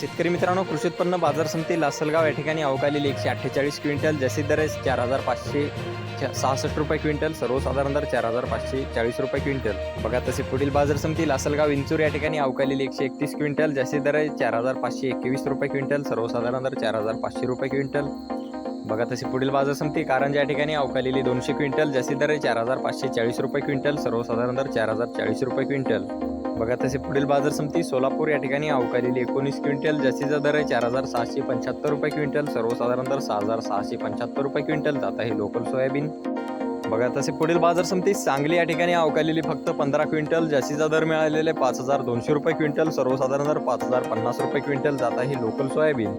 शेतकरी मित्रांनो कृषी उत्पन्न बाजार समिती लासलगाव या ठिकाणी अवकालेली एकशे अठ्ठेचाळीस क्विंटल जसे दर आहे चार हजार पाचशे सहासष्ट रुपये क्विंटल सर्वसाधारण दर चार हजार पाचशे चाळीस रुपये क्विंटल. बघा तसे पुढील बाजार समिती लासलगाव इंचूर या ठिकाणी अवकालेली एकशे एकतीस क्विंटल जसे दर आहे चार हजार पाचशे एकवीस रुपये क्विंटल सर्वसाधारण दर चार हजार पाचशे रुपये क्विंटल. बघा तशी पुढील बाजार समिती कारंजा या ठिकाणी अवकालेली दोनशे क्विंटल जसे दर आहे चार हजार पाचशे चाळीस रुपये क्विंटल सर्वसाधारण दर चार हजार चाळीस रुपये क्विंटल. बघा तसे पुढील बाजार समिती सोलापूर या ठिकाणी अवकालेली एकोणीस क्विंटल जास्तीचा दर आहे चार हजार सहाशे पंच्याहत्तर रुपये क्विंटल सर्वसाधारण दर सहा हजार सहाशे पंच्याहत्तर रुपये क्विंटल जात आहे लोकल सोयाबीन. बघा तसे पुढील बाजार समिती सांगली या ठिकाणी अवकालेली फक्त पंधरा क्विंटल जास्तीचा दर मिळालेले पाच हजार दोनशे रुपये क्विंटल सर्वसाधारण दर पाच हजार पन्नास रुपये क्विंटल जात आहे लोकल सोयाबीन.